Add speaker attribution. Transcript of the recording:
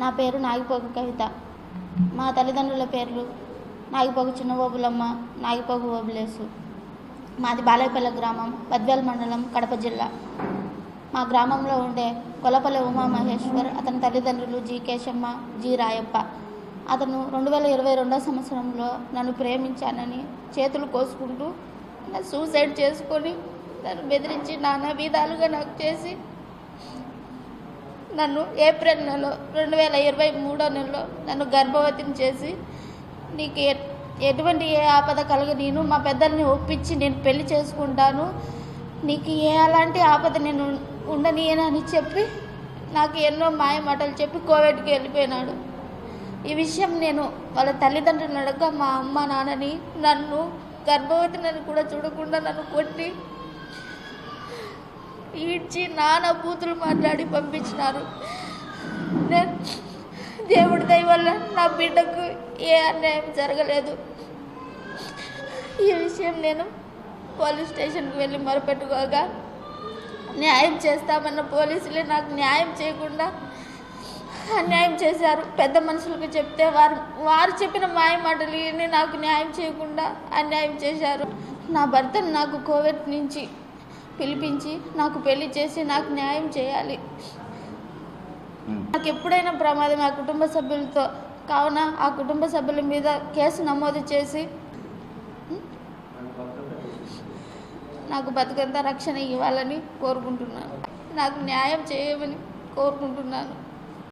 Speaker 1: నా పేరు నాగిపోగు కవిత. మా తల్లిదండ్రుల పేర్లు నాగిపోగు చిన్నబాబులమ్మ నాగిపోగు ఓబులేసు మాది బాలేపల్లి గ్రామం బద్వేల్ మండలం కడప జిల్లా. మా గ్రామంలో ఉండే కొలపల్లి ఉమామహేశ్వర్ అతని తల్లిదండ్రులు జి కేశమ్మ జి రాయప్ప. అతను రెండు వేల ఇరవై రెండో సంవత్సరంలో నన్ను ప్రేమించానని చేతులు కోసుకుంటూ సూసైడ్ చేసుకొని నన్ను బెదిరించి నానా విధాలుగా నాకు చేసి నన్ను ఏప్రిల్ నెలలో రెండు వేల ఇరవై మూడో నెలలో నన్ను గర్భవతిని చేసి నీకు ఎటువంటి ఏ ఆపద కలగ నేను మా పెద్దల్ని ఒప్పించి నేను పెళ్ళి చేసుకుంటాను. నీకు ఏ అలాంటి ఆపద నేను ఉండనీయనని చెప్పి నాకు ఎన్నో మాయ మాటలు చెప్పి కోవిడ్కి వెళ్ళిపోయినాడు. ఈ విషయం నేను వాళ్ళ తల్లిదండ్రులను అడగ మా అమ్మ నాన్నని నన్ను గర్భవతిని కూడా చూడకుండా నన్ను కొట్టి ఈడ్చి నానా బూతులు మాట్లాడి పంపించినారు. నేను దేవుడి దయ వల్ల నా బిడ్డకు ఏ అన్యాయం జరగలేదు. ఈ విషయం నేను పోలీస్ స్టేషన్కి వెళ్ళి మొరపెట్టుకోగా న్యాయం చేస్తామన్న పోలీసులే నాకు న్యాయం చేయకుండా అన్యాయం చేశారు. పెద్ద మనుషులకు చెప్తే వారు వారు చెప్పిన మాయ మాటలు నాకు న్యాయం చేయకుండా అన్యాయం చేశారు. నా భర్తను నాకు కోవిడ్ నుంచి పిలిపించి నాకు పెళ్ళి చేసి నాకు న్యాయం చేయాలి. నాకు ఎప్పుడైనా ప్రమాదం ఆ కుటుంబ సభ్యులతో కావున ఆ కుటుంబ సభ్యుల మీద కేసు నమోదు చేసి నాకు బతుకంతా రక్షణ ఇవ్వాలని కోరుకుంటున్నాను. నాకు న్యాయం చేయమని కోరుకుంటున్నాను.